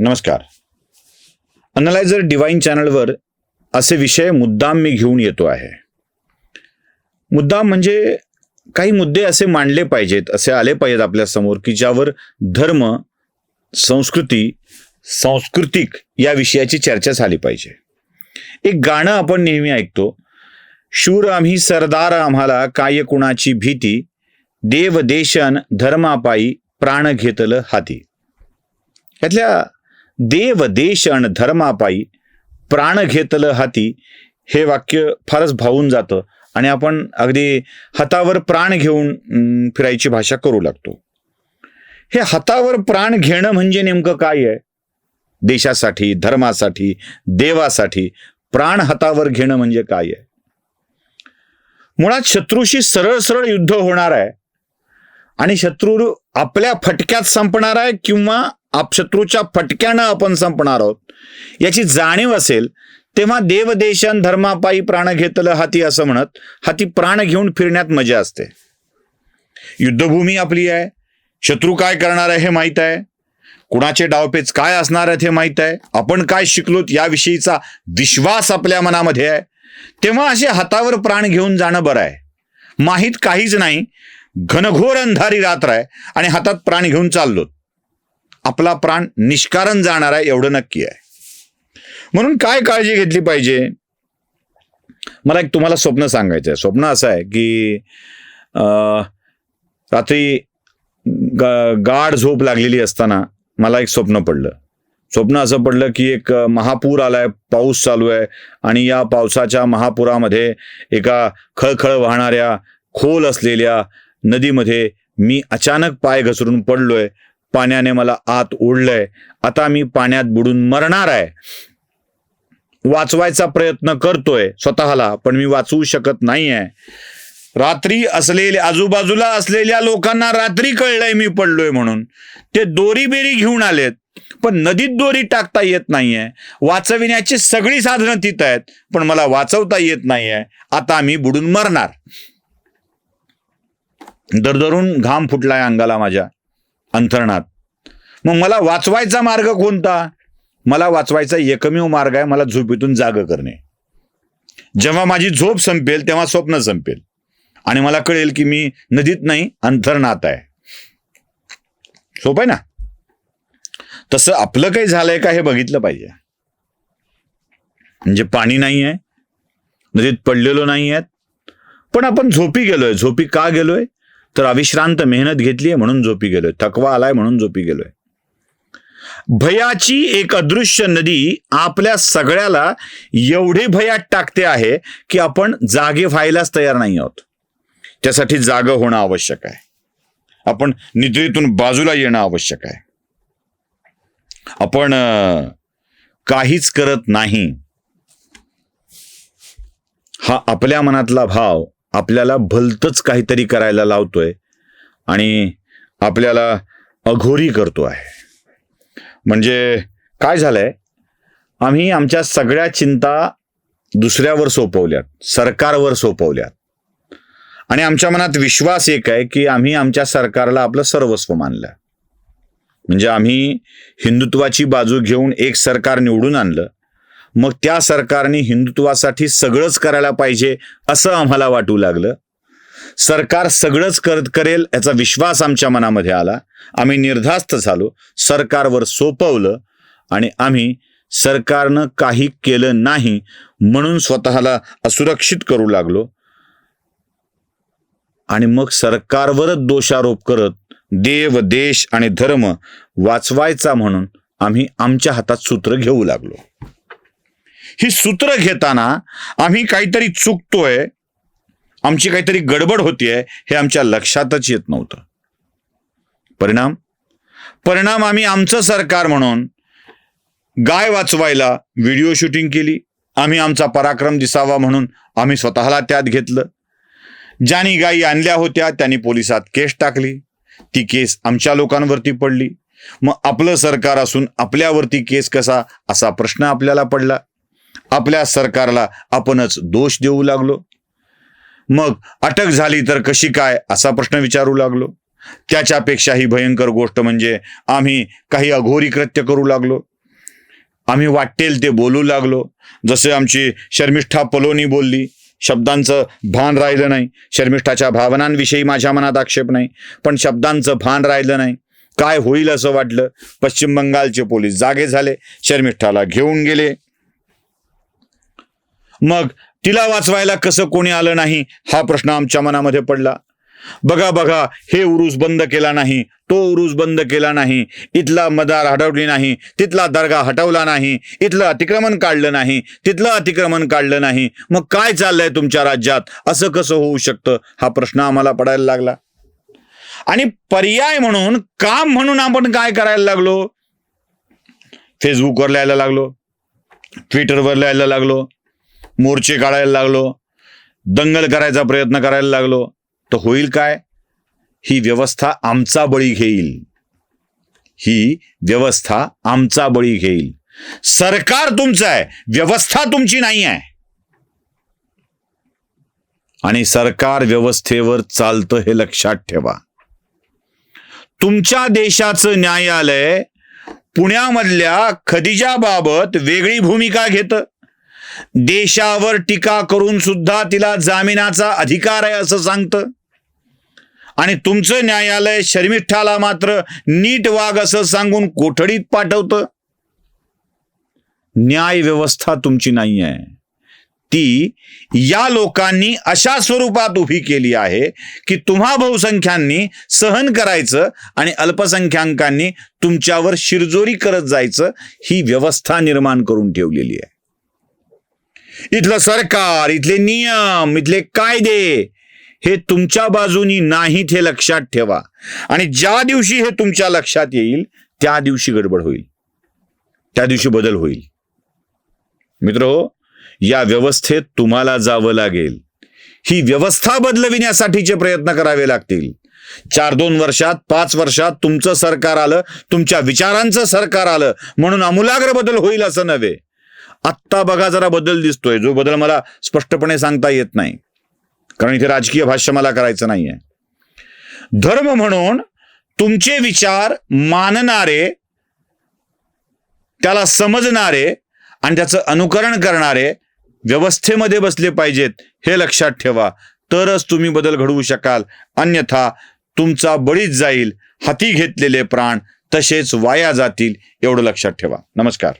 नमस्कार. Analyser divine चॅनलवर असे विषय मुद्दाम मी घेऊन येतो आहे. मुद्दाम म्हणजे काही मुद्दे असे मांडले पाहिजेत असे आले पाहिजेत आपल्यासमोर की ज्यावर धर्म संस्कृती सांस्कृतिक या विषयाची चर्चा झाली पाहिजे. एक गाणं आपण नेहमी ऐकतो शूर आम्ही सरदार आम्हाला काय कुणाची भीती? देव देशन धर्मापायी प्राण घेतलं हाती. यातल्या देव देश अण धर्मापायी प्राण घेतलं हाती हे वाक्य फारच भावून जातं आणि आपण अगदी हातावर प्राण घेऊन फिरायची भाषा करू लागतो. हे हातावर प्राण घेणं म्हणजे नेमकं काय आहे? देशासाठी धर्मासाठी देवासाठी प्राण हातावर घेणं म्हणजे काय आहे? मुळात शत्रूशी सरळ सरळ युद्ध होणार आहे आणि शत्रू आपल्या फटक्यात संपणार आहे किंवा आप शत्रूच्या फटक्यानं आपण संपणार आहोत. याची जाणीव असेल तेव्हा देवदेशन धर्मापायी प्राण घेतलं हाती असं म्हणत हाती प्राण घेऊन फिरण्यात मजा असते. युद्धभूमी आपली आहे. शत्रू काय करणार आहे हे माहीत आहे. कुणाचे डावपेच काय असणार आहेत हे माहीत आहे. आपण काय शिकलोत याविषयीचा विश्वास आपल्या मनामध्ये आहे. तेव्हा असे हातावर प्राण घेऊन जाणं बरं आहे. माहीत काहीच नाही. घनघोर अंधारी रात्र आहे आणि हातात प्राण घेऊन चाललोत. आपला प्राण निष्कारण जाणार आहे एवढं नक्की आहे. म्हणून काय काळजी घेतली पाहिजे? मला एक तुम्हाला स्वप्न सांगायचं आहे. स्वप्न असं आहे की रात्री गाढ झोप लागलेली असताना मला एक स्वप्न पडलं. स्वप्न असं पडलं की एक महापूर आलाय पाऊस चालू आहे आणि या पावसाच्या महापुरामध्ये एका खळखळ वाहणाऱ्या खोल असलेल्या नदीमध्ये मी अचानक पाय घसरून पडलोय. पाण्याने मला आत ओढलंय. आता मी पाण्यात बुडून मरणार आहे. वाचवायचा प्रयत्न करतोय स्वतःला पण मी वाचवू शकत नाहीये. रात्री असलेल्या आजूबाजूला असलेल्या लोकांना रात्री कळलंय मी पडलोय म्हणून. ते दोरी बेरी घेऊन आलेत पण नदीत दोरी टाकता येत नाहीये. वाचविण्याची सगळी साधनं तिथं आहेत पण मला वाचवता येत नाहीये. आता मी बुडून मरणार. दरदरून घाम फुटलाय अंगाला माझ्या. अंथरणात मग मला वाचवायचा मार्ग कोणता? मला वाचवायचा एकमेव मार्ग आहे मला झोपेतून जाग करणे. जेव्हा माझी झोप संपेल तेव्हा स्वप्न संपेल. आणि मला कळेल की मी नदीत नाही अंथरणात आहे. सोप आहे ना? तसं आपलं काही झालंय का हे बघितलं पाहिजे. म्हणजे पाणी नाही आहे नदीत पडलेलो नाही आहेत पण आपण झोपी गेलोय. झोपी का गेलोय? तर अविश्रांत मेहनत घेतली म्हणून झोपी गेलोय. थकवा आलाय म्हणून झोपी गेलोय. भयाची एक अदृश्य नदी आपल्या सगळ्याला एवढे भयात टाकते आहे की आपण जागे व्हायलाच तयार नाही आहोत. त्यासाठी जाग होणं आवश्यक आहे. आपण निद्रेतून बाजूला येणं आवश्यक आहे. आपण काहीच करत नाही. हा आपल्या मनातला भाव आपल्याला भलतच काहीतरी करायला लावतोय आणि आपल्याला अघोरी करतो आहे. म्हणजे काय झालंय? आम्ही आमच्या सगळ्या चिंता दुसऱ्यावर सोपवल्यात सरकारवर सोपवल्यात. आणि आमच्या मनात विश्वास एक आहे की आम्ही आमच्या सरकारला आपलं सर्वस्व मानलं. म्हणजे आम्ही हिंदुत्वाची बाजू घेऊन एक सरकार निवडून आणलं. मग त्या सरकारने हिंदुत्वासाठी सगळंच करायला पाहिजे असं आम्हाला वाटू लागलं. सरकार सगळंच करत करेल याचा विश्वास आमच्या मनामध्ये आला. आम्ही निर्धास्त झालो. सरकारवर सोपवलं आणि आम्ही सरकारनं काही केलं नाही म्हणून स्वतःला असुरक्षित करू लागलो. आणि मग सरकारवरच दोषारोप करत देव देश आणि धर्म वाचवायचा म्हणून आम्ही आमच्या हातात सूत्र घेऊ लागलो. ही सूत्र घेताना आम्ही काहीतरी चुकतोय आमची काहीतरी गडबड होतीये हे आमच्या लक्षातच येत नव्हतं. परिणाम? परिणाम आम्ही आमचं सरकार म्हणून गाय वाचवायला व्हिडिओ शूटिंग केली. आम्ही आमचा पराक्रम दिसावा म्हणून आम्ही स्वतःला त्यात घेतलं. ज्यानी गायी आणल्या होत्या त्यांनी पोलिसात केस टाकली. ती केस आमच्या लोकांवरती पडली. मग आपलं सरकार असून आपल्यावरती केस कसा असा प्रश्न आपल्याला पडला. आपल्या सरकारला आपणच दोष देऊ लागलो. मग अटक झाली तर कशी काय? असा प्रश्न विचारू लागलो. त्याच्यापेक्षाही भयंकर गोष्ट म्हणजे आम्ही काही अघोरी कृत्य करू लागलो. आम्ही वाटेल ते बोलू लागलो. जसे आमची शर्मिष्ठा पलोनी बोलली शब्दांचं भान राहिलं नाही. शर्मिष्ठाच्या भावनांविषयी माझ्या मनात आक्षेप नाही. पण शब्दांचं भान राहिलं नाही. काय होईल असं वाटलं? पश्चिम बंगालचे पोलीस जागे झाले. शर्मिष्ठाला घेऊन गेले. मग तिला वाचवायला कसं कोणी आलं नाही? हा प्रश्न आमच्या मनामध्ये पडला. बघा बघा हे उरूस बंद केला नाही. तो उरूस बंद केला नाही. इथला मदार हटवली नाही. तिथला दर्गा हटवला नाही. इथलं अतिक्रमण काढलं नाही. तिथलं अतिक्रमण काढलं नाही. मग काय चाललंय तुमच्या राज्यात? असं कसं होऊ शकतं? हा प्रश्न आम्हाला पडायला लागला. आणि पर्याय म्हणून काम म्हणून आपण काय करायला लागलो? फेसबुकवर लिहायला लागलो. ट्विटरवर लिहायला लागलो. मोर्चे काढायला लागलो. दंगल करायचा प्रयत्न करायला लागलो. तर होईल काय? ही व्यवस्था आमचा बळी घेईल. ही व्यवस्था आमचा बळी घेईल. सरकार तुमचं आहे. व्यवस्था तुमची नाही आहे. आणि सरकार व्यवस्थेवर चालतं हे लक्षात ठेवा. तुमच्या देशाचं न्यायालय पुण्यामधल्या खदिजाबाबत वेगळी भूमिका घेतं. देशावर टीका करून सुद्धा तिला जामिनाचा अधिकार आहे असं सांगतं. आणि तुमचं न्यायालय शर्मिष्ठाला मात्र नीट वाघ असं सांगून कोठडीत पाठवतं? न्याय व्यवस्था तुमची नाही आहे ती या लोकांनी अशा स्वरूपात उभी केली आहे की तुम्हा बहुसंख्यांनी सहन करायचं आणि अल्पसंख्याकांनी तुमच्यावर शिरजोरी करत जायचं ही व्यवस्था निर्माण करून ठेवलेली आहे. इथलं सरकार इथले नियम इथले कायदे हे तुमच्या बाजूनी नाहीत हे लक्षात ठेवा. आणि ज्या दिवशी हे तुमच्या लक्षात येईल त्या दिवशी गडबड होईल. त्या दिवशी बदल होईल. मित्र या व्यवस्थेत तुम्हाला जावं लागेल. ही व्यवस्था बदलविण्यासाठीचे प्रयत्न करावे लागतील. चार दोन वर्षात पाच वर्षात तुमचं सरकार आलं तुमच्या विचारांचं सरकार आलं म्हणून आमूलाग्र बदल होईल असं नव्हे. आत्ता बघा जरा बदल दिसतोय जो बदल मला स्पष्टपणे सांगता येत नाही. कारण इथे राजकीय भाष्य मला करायचं नाहीये. धर्म म्हणून तुमचे विचार मानणारे त्याला समजणारे आणि त्याचं अनुकरण करणारे व्यवस्थेमध्ये बसले पाहिजेत हे लक्षात ठेवा. तरच तुम्ही बदल घडवू शकाल. अन्यथा तुमचा बळीच जाईल. हाती घेतलेले प्राण तसेच वाया जातील एवढं लक्षात ठेवा. नमस्कार.